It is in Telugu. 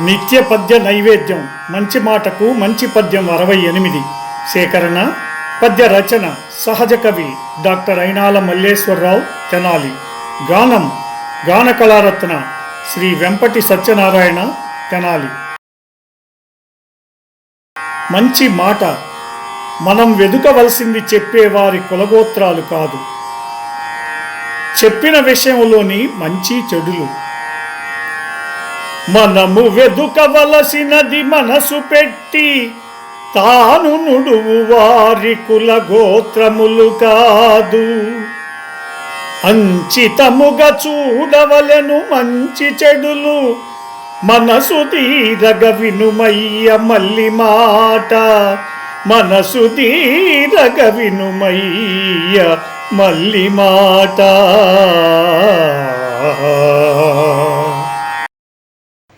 నిత్య పద్య నైవేద్యం మంచి మాటకు మంచి పద్యం అరవై ఎనిమిది. సేకరణ పద్య రచన సహజ కవి డాక్టర్ అయినాల మల్లేశ్వరరావు తెనాలి. గానం గాన కళారత్న శ్రీ వెంపటి సత్యనారాయణ తెనాలి. మంచి మాట మనం వెదుకవలసింది చెప్పేవారి కులగోత్రాలు కాదు. చెప్పిన విషయంలోని మంచి చెడులు. మనము వెదుకవలసినది మనసు పెట్టి తాను నుడువు వారి కుల గోత్రములు కాదు. అంచితముగా చూడవలెను మంచి చెడులు మనసు తీరగ వినుమయ్య మల్లి మాట మనసు తీరగ వినుమయ్య మల్లి మాట.